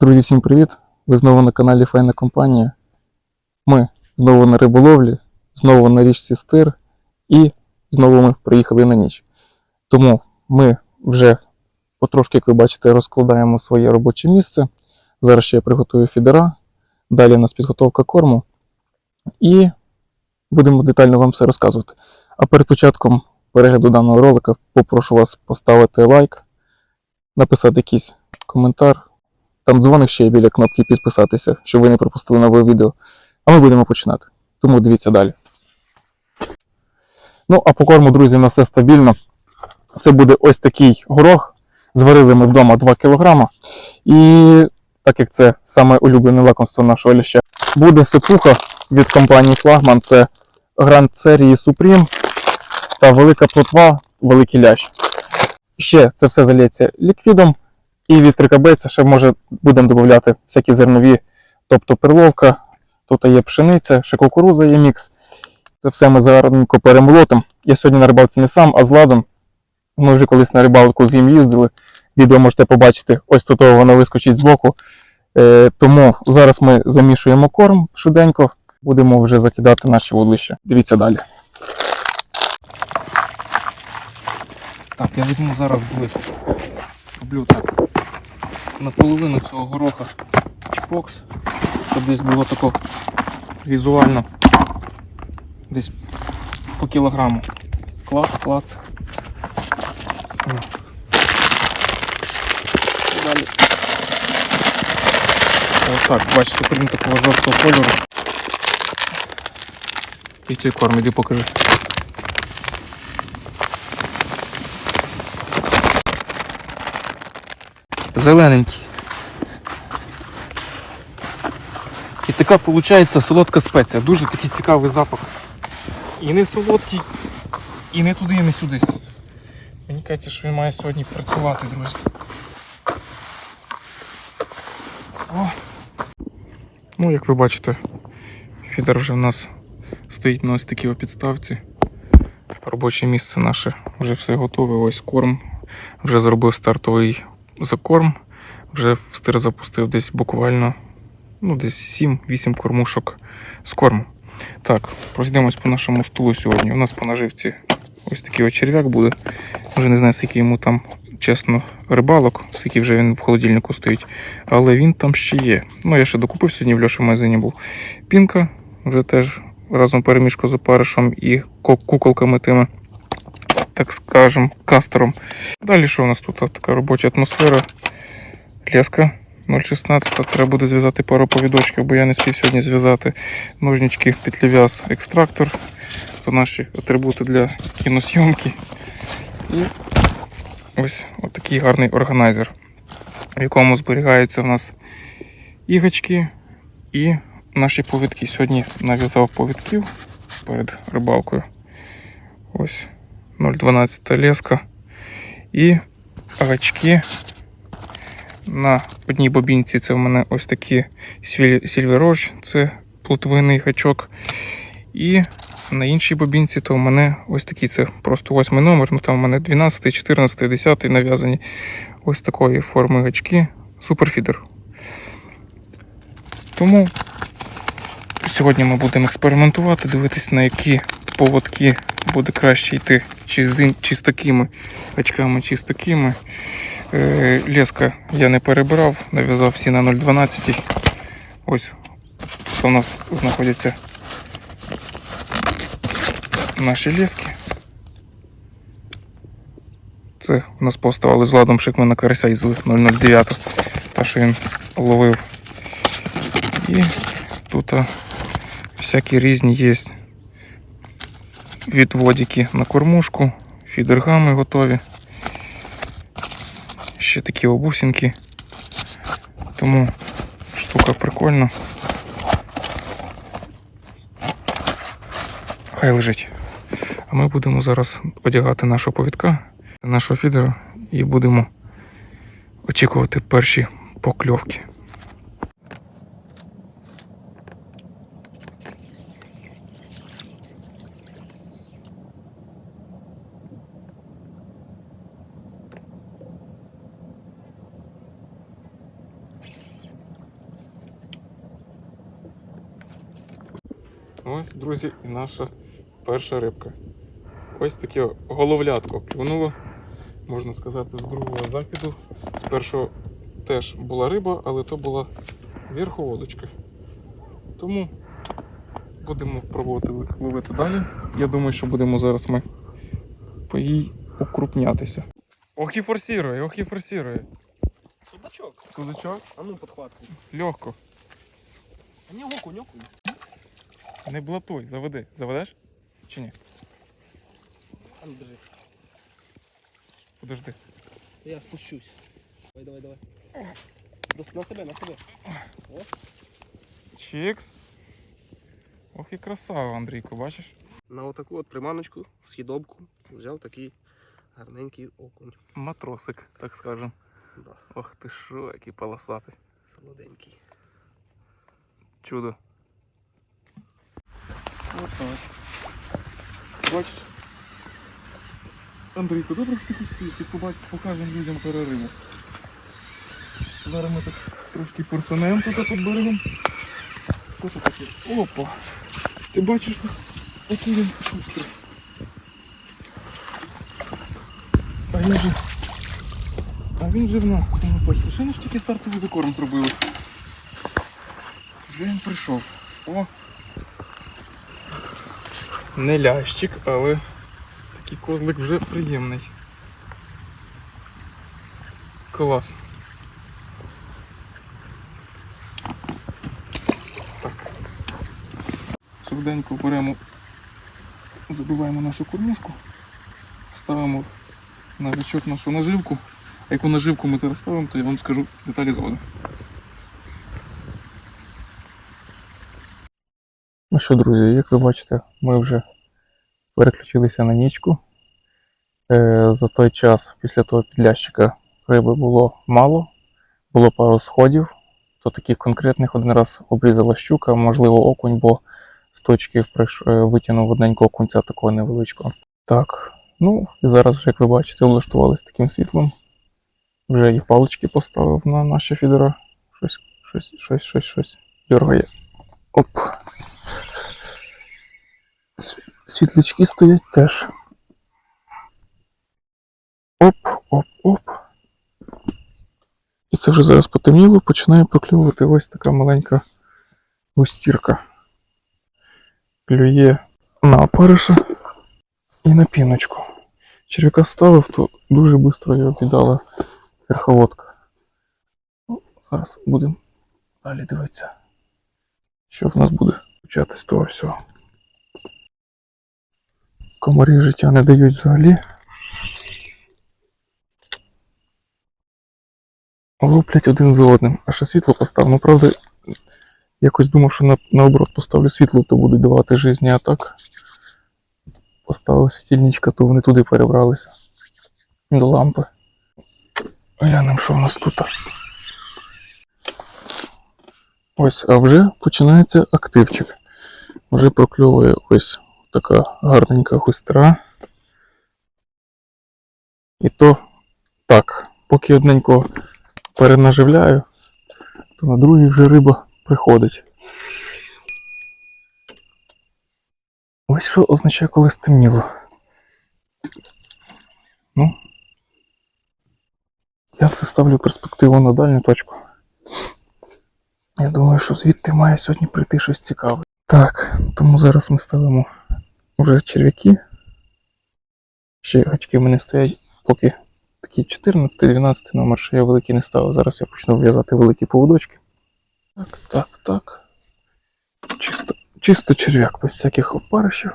Друзі, всім привіт! Ви знову на каналі Файна Компанія. Ми знову на риболовлі, знову на річці Стир і знову ми приїхали на ніч. Тому ми вже потрошки, як ви бачите, розкладаємо своє робоче місце. Зараз ще я приготую фідера, далі у нас підготовка корму і будемо детально вам все розказувати. А перед початком перегляду даного ролика попрошу вас поставити лайк, написати якийсь коментар. Там дзвоник ще є біля кнопки підписатися, щоб ви не пропустили нове відео. А ми будемо починати. Тому дивіться далі. Ну, а по корму, друзі, у нас все стабільно. Це буде ось такий горох. Зварили ми вдома 2 кг. І так як це саме улюблене лакомство нашого ляща, буде сипуха від компанії Флагман. Це гранд серії Supreme та велика плотва, великий лящ. Ще це все залється ліквідом. І від трикабейця ще може будемо додати всякі зернові, тобто перловка, тут є пшениця, ще кукуруза є мікс. Це все ми загарненько перемолотимо. Я сьогодні на рибалці не сам, а з ладом. Ми вже колись на рибалку з ним їздили. Відео можете побачити, ось тут воно вискочить збоку. Е, тому зараз ми замішуємо корм швиденько, будемо вже закидати наші вудлища. Дивіться далі. Так, я візьму зараз ближче. Роблю так наполовину цього гороха чпокс, щоб десь було тако візуально десь по кілограму. Клац, клац. Далі. Ось так, бачите, крім такого жовтого кольору. І цей корм, іди покажи. Зелененький. І така виходить солодка спеція. Дуже такий цікавий запах. І не солодкий, і не туди, і не сюди. Мені кажеться, що він має сьогодні працювати, друзі. О. Ну, як ви бачите, фідер вже в нас стоїть на ось такій підставці. Робоче місце наше вже все готове. Ось корм. Вже зробив стартовий закорм. Вже в стир запустив десь буквально ну, десь 7-8 кормушок з корму. Так, пройдемось по нашому столу сьогодні. У нас по наживці ось такий черв'як буде. Вже не знаю, скільки йому там, чесно, рибалок, скільки вже він в холодильнику стоїть. Але він там ще є. Ну, я ще докупив сьогодні в Льоші магазині був. Пінка, вже теж разом перемішку з опаришем і куколками тими, так скажем, кастером. Далі що у нас тут така робоча атмосфера. Леска 0,16. Треба буде зв'язати пару повідочків, бо я не спів сьогодні зв'язати ножнички, петлев'яз, екстрактор. Це наші атрибути для кіносйомки. І ось такий гарний органайзер, в якому зберігаються в нас ігочки і наші повідки. Сьогодні нав'язав повідків перед рибалкою. Ось 0,12 леска. І гачки на одній бобінці це в мене ось такі Сільвероч, це плутвинний гачок. І на іншій бобінці то в мене ось такі, це просто восьмий номер, ну там в мене 12, 14, 10 нав'язані ось такої форми гачки. Суперфідер. Тому сьогодні ми будемо експериментувати, дивитися, на які поводки буде краще йти, чи з, чи з такими гачками, чи з такими. Е, Леска я не перебирав, нав'язав всі на 0,12. Ось у нас знаходяться наші лески. Це у нас поставили з ладом, що як ми на карася їздили 009, та що він ловив. І тут всякі різні є відводики на кормушку, фідергами готові ще такі обусинки. Тому штука прикольна. Хай лежить. А ми будемо зараз одягати нашого повідка, нашого фідера і будемо очікувати перші покльовки. Ось, друзі, і наша перша рибка. Ось таке головлятко клюнуло, можна сказати, з другого закиду. З першого теж була риба, але то була верховодочка. Тому будемо пробувати ловити далі. Я думаю, що будемо зараз ми по їй укрупнятися. Ох і форсірує, ох і форсірує. Судачок. Судачок, А ну подхватку. легко. А не окунь, окунь. Не блатуй, заведи. Заведеш? Чи ні? А ну держи. Подожди. Я спущусь. Давай, давай, давай. Дос- На себе, на себе. О, Чікс. Ох і красава, Андрійко, бачиш? на отаку от приманочку, східобку, взяв такий гарненький окунь. Матросик, так скажем. Да, Ох ти що, який полосатий. солоденький. Чудо. От так. Бачиш? Андрійко, добре, що ти побач, покажемо людям перериву. Зараз ми так трошки форсанемо тут під берегом. Що тут таке? Опа! Ти бачиш, який він шустрий. А він же. А він же в нас тут на точці. Ще не ж тільки стартовий закорм зробили. Вже він прийшов. О! Не лящик, але такий козлик вже приємний. Клас. Так. Швиденько беремо, забиваємо нашу кормушку, ставимо на гачок нашу наживку. А яку наживку ми зараз ставимо, то я вам скажу деталі згодом. Ну що, друзі, як ви бачите, ми вже переключилися на нічку. Е, за той час після того підлящика риби було мало, було пару сходів, то таких конкретних один раз обрізала щука, можливо, окунь, бо з точки е, витягнув одненького окунця такого невеличкого. Так, ну і зараз, як ви бачите, облаштувалися таким світлом. Вже і палички поставив на наші фідера. Щось, щось, щось, щось, щось дергає. Оп. Світлячки стоять теж. Оп, оп, оп. І це вже зараз потемніло, починає проклювати ось така маленька густірка. Клює на опариша і на піночку. Черв'яка ставив, то дуже швидко його піддала верховодка. Ну, зараз будемо далі дивитися, що в нас буде почати з того всього. Комарі життя не дають взагалі. Луплять один за одним. А ще світло постав. Ну, правда, якось думав, що на, наоборот поставлю світло, то будуть давати житті, а так. Поставив світильничка, то вони туди перебралися. До лампи. Глянемо, що в нас тут. Ось, а вже починається активчик. Вже прокльовує ось така гарненька густра. І то так, поки одненько перенаживляю, то на другий вже риба приходить. Ось що означає, коли стемніло. Ну. Я все ставлю перспективу на дальню точку. Я думаю, що звідти має сьогодні прийти щось цікаве. Так, тому зараз ми ставимо вже черв'яки. Ще гачки в мене стоять поки такі 14-12 номер, що я великий не ставив. Зараз я почну в'язати великі поводочки. Так, так, так. Чисто, чисто черв'як, без всяких опаришів.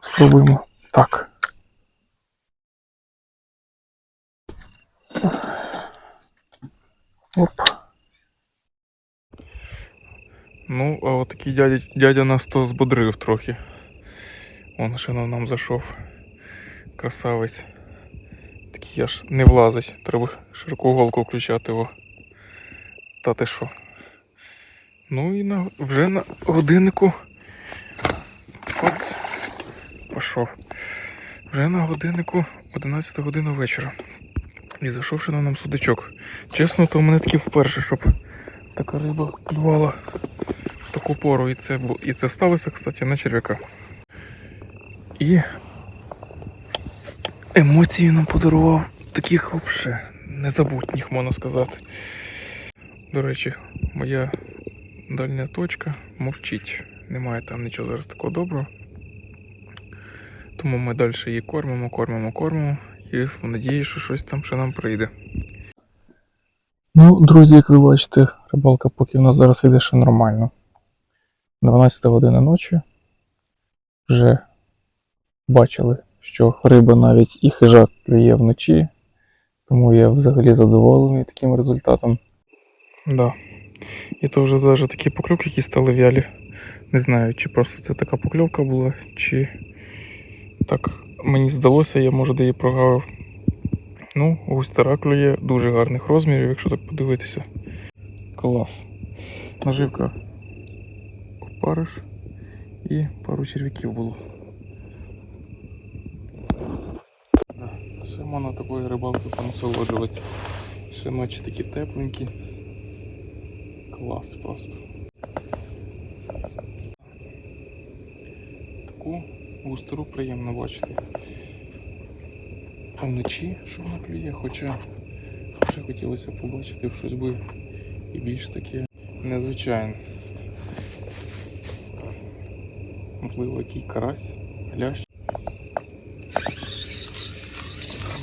Спробуємо так. Оп. Ну, а от такий дядя, дядя нас то збодрив трохи. Он ще на нам зайшов. Красавець. Такий аж не влазить. Треба широку голку включати його. Та ти що? Ну і на, вже на годиннику. Оц. Пішов. Вже на годиннику 11 година вечора. І зайшовши на нам судачок. Чесно, то в мене таки вперше, щоб така риба клювала таку пору і це, і це сталося, кстати, на черв'яка. І емоції нам подарував таких взагалі незабутніх, можна сказати. До речі, моя дальня точка мовчить. Немає там нічого зараз такого доброго. Тому ми далі її кормимо, кормимо, кормимо і в надії, що щось там ще нам прийде. Ну, друзі, як ви бачите, рибалка поки в нас зараз йде ще нормально. 12 година ночі. Вже бачили, що риба навіть і хижак клює вночі. Тому я взагалі задоволений таким результатом. Да. І то вже навіть такі покльовки, які стали вялі. Не знаю, чи просто це така покльовка була, чи так мені здалося, я може де її прогавив. Ну, густера клює дуже гарних розмірів, якщо так подивитися. Клас. Наживка опариш і пару черв'яків було. Ще можна такою рибалкою понасолоджуватися. Ще ночі такі тепленькі. Клас просто. Таку густеру приємно бачити. А вночі, що вона клює, хоча ще хотілося побачити щось би і більш таке незвичайне. Можливо, який карась, лящ.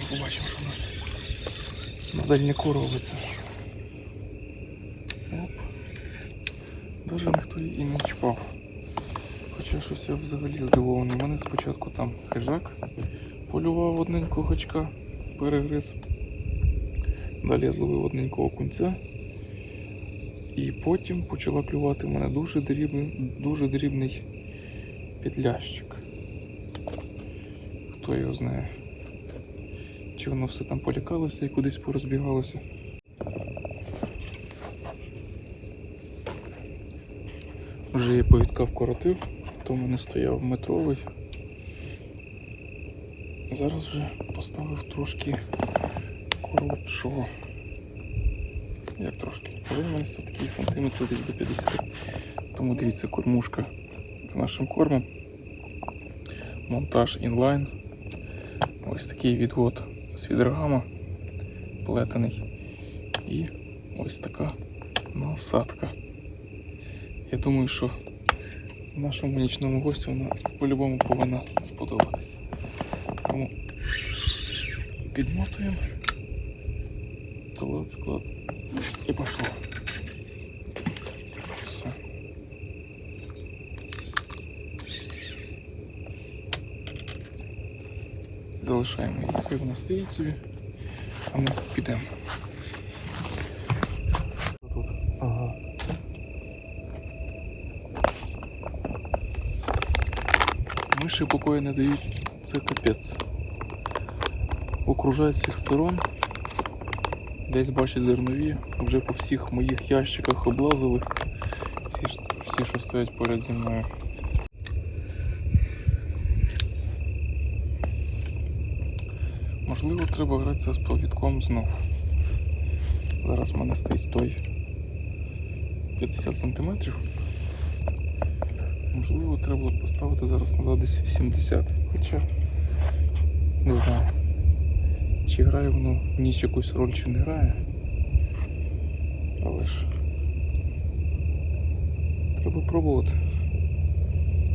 Побачимо, що у нас на дальніку робиться. Оп. Даже ніхто її не чіпав. Хоча щось я взагалі здивований. У мене спочатку там хижак полював одненького гачка, перегриз. Далі я зловив одненького кунця. І потім почала клювати в мене дуже дрібний, дуже дрібний петлящик. Хто його знає? Чи воно все там полякалося і кудись порозбігалося? Вже я повідка вкоротив, то в мене стояв метровий. Зараз вже поставив трошки коротшого. Як трошки? Вже в мене став такий сантиметр десь до 50. Тому дивіться, кормушка з нашим кормом. Монтаж інлайн. Ось такий відвод з фідергама плетений. І ось така насадка. Я думаю, що нашому нічному гостю вона по-любому повинна сподобатися. Тому підмотуємо. Клац, клац. І пошло. Все. Залишаємо її, хай вона стоїть собі, а ми підемо. Ага. Миші покою не дають, це капець. Окружають з всіх сторон. Десь бачать зернові, вже по всіх моїх ящиках облазили. Всі, всі що стоять поряд зі мною. Можливо, треба гратися з повідком знов. Зараз в мене стоїть той 50 см. Можливо, треба поставити зараз назад десь 70. Хоча не знаю. Чи грає воно в ніч якусь роль, чи не грає. Але ж треба пробувати.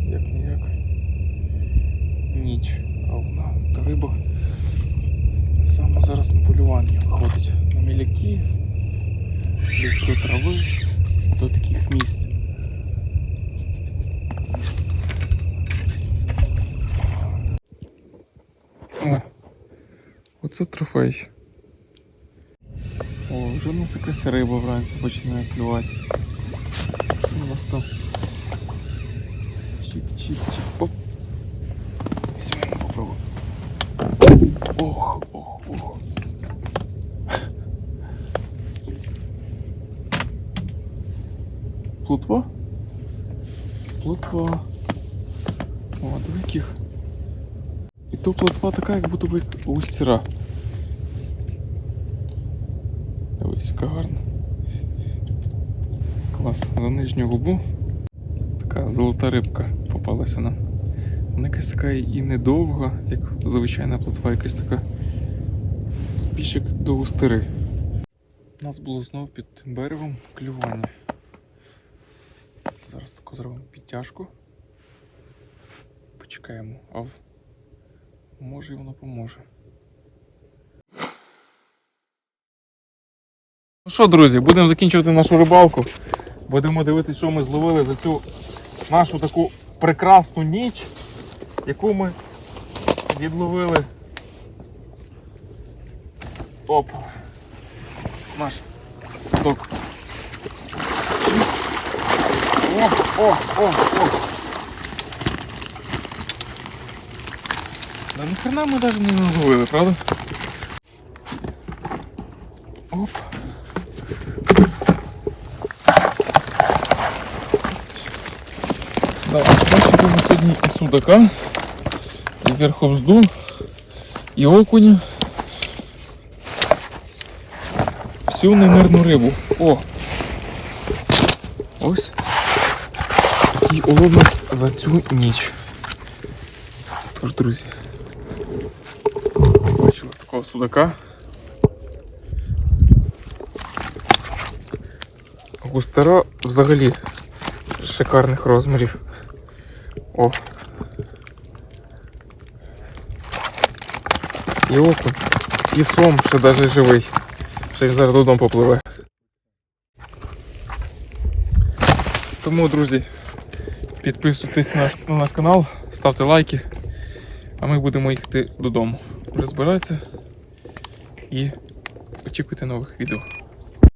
Як ніяк. Ніч. А вона та риба саме зараз на полювання виходить на міляки, до трави, до таких місць. Оце трофей. О, вже у нас якась риба вранці починає клювати. Що у нас там? Чик-чик-чик. Оп. Візьмемо попробуємо. Ох, ох, ох. Плотва? Плотва. О, до яких. І то плотва така, як будто би устіра. Дивись, яка гарна. Клас, за нижню губу така золота рибка попалася нам. Вона якась така і недовга, як звичайна плотва, якась така як до густири. У нас було знов під берегом клювання. Зараз таку зробимо підтяжку. Почекаємо, а може і воно поможе. Ну що, друзі, будемо закінчувати нашу рибалку. Будемо дивитися, що ми зловили за цю нашу таку прекрасну ніч, яку ми відловили. Оп! Наш садок. О, о, о, о! Да нахрена ми навіть не наловили, правда? Оп. Да, бачите, ми сьогодні і судака, і верховзду, і окуня. Всю немирну рибу. О! Ось. Нас за цю ніч. Тож, друзі. Бачили такого судака. Густера взагалі шикарних розмірів. О. І окунь, і сом ще навіть живий. Ще й зараз додому попливе. Тому, друзі, підписуйтесь на, на канал, ставте лайки, а ми будемо їхати додому. Вже збиратися і очікуйте нових відео.